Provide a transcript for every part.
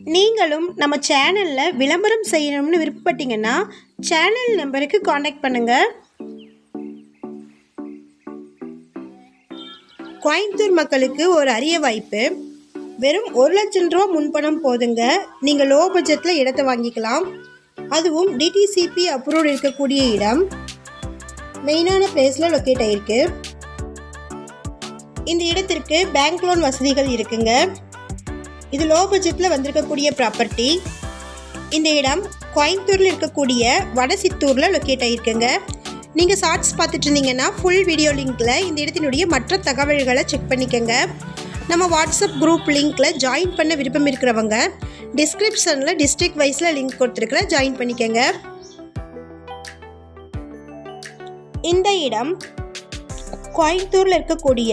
நீங்களும் நம்ம சேனலில் விளம்பரம் செய்யணும்னு விருப்பப்பட்டீங்கன்னா சேனல் நம்பருக்கு காண்டாக்ட் பண்ணுங்கள் கோயம்புத்தூர் மக்களுக்கு ஒரு அரிய வாய்ப்பு. வெறும் ஒரு லட்சம் ரூபா முன்பணம் போதுங்க. நீங்கள் லோ பட்ஜெட்டில் இடத்தை வாங்கிக்கலாம். அதுவும் டிடிசிபி அப்ரூவ்டு இருக்கக்கூடிய இடம். மெயினான பிளேஸில் லொக்கேட் ஆகிருக்கு இந்த இடத்திற்கு பேங்க் லோன் வசதிகள் இருக்குங்க. இது லோ பட்ஜெட்டில் வந்திருக்கக்கூடிய ப்ராப்பர்ட்டி இந்த இடம் கோயம்புத்தூரில் இருக்கக்கூடிய வடசித்தூரில் லொக்கேட் ஆகிருக்குங்க நீங்கள் ஷார்ட்ஸ் பார்த்துட்டு இருந்தீங்கன்னா ஃபுல் வீடியோ லிங்க்கில் இந்த இடத்தினுடைய மற்ற தகவல்களை செக் பண்ணிக்கோங்க. நம்ம வாட்ஸ்அப் குரூப் லிங்க்கில் ஜாயின் பண்ண விருப்பம் இருக்கிறவங்க டிஸ்கிரிப்ஷனில் டிஸ்ட்ரிக்ட் வைஸில் லிங்க் கொடுத்துருக்குற ஜாயின் பண்ணிக்கோங்க. இந்த இடம் கோயம்புத்தூரில் இருக்கக்கூடிய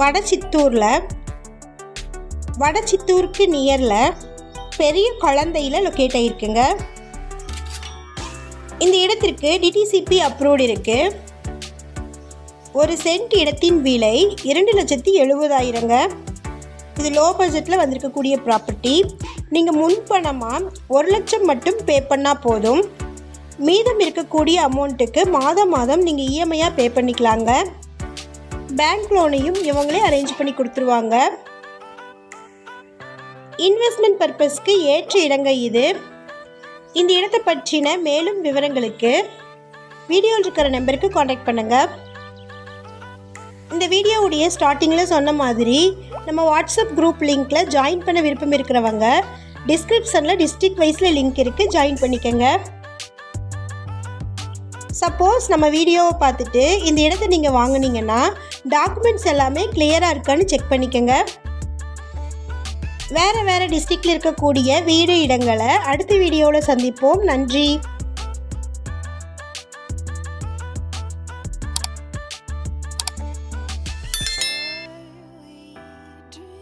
வடசித்தூரில் வடச்சித்தூருக்கு நியரில் பெரிய குழந்தையில் லொக்கேட் ஆகியிருக்குங்க இந்த இடத்திற்கு டிடிசிபி அப்ரூவ்டு இருக்குது ஒரு சென்ட் இடத்தின் விலை இரண்டு லட்சத்தி எழுபதாயிரங்க. இது லோ பட்ஜெட்டில் வந்திருக்கக்கூடிய ப்ராப்பர்ட்டி நீங்கள் முன்பணமாக ஒரு லட்சம் மட்டும் பே பண்ணால் போதும். மீதம் இருக்கக்கூடிய அமௌண்ட்டுக்கு மாதம் மாதம் நீங்கள் இஎம்ஐயாக பே பண்ணிக்கலாங்க. பேங்க் லோனையும் இவங்களே அரேஞ்ச் பண்ணி கொடுத்துருவாங்க. இன்வெஸ்ட்மெண்ட் பர்பஸ்க்கு ஏற்ற இடங்க இது. இந்த இடத்தை பற்றின மேலும் விவரங்களுக்கு வீடியோவில் இருக்கிற நம்பருக்கு காண்டாக்ட் பண்ணுங்கள் இந்த வீடியோவுடைய ஸ்டார்டிங்கில் சொன்ன மாதிரி நம்ம வாட்ஸ்அப் குரூப் லிங்க்கில் ஜாயின் பண்ண விருப்பம் இருக்கிறவங்க டிஸ்கிரிப்ஷனில் டிஸ்ட்ரிக்ட் வைஸில் லிங்க் இருக்குது ஜாயின் பண்ணிக்கோங்க. சப்போஸ் நம்ம வீடியோவை பார்த்துட்டு இந்த இடத்த நீங்கள் வாங்குனீங்கன்னா டாக்குமெண்ட்ஸ் எல்லாமே கிளியராக இருக்கான்னு செக் பண்ணிக்கோங்க. வேறு வேறு டிஸ்ட்ரிக்டில் இருக்கக்கூடிய வீடு இடங்களை அடுத்த வீடியோவில் சந்திப்போம். நன்றி.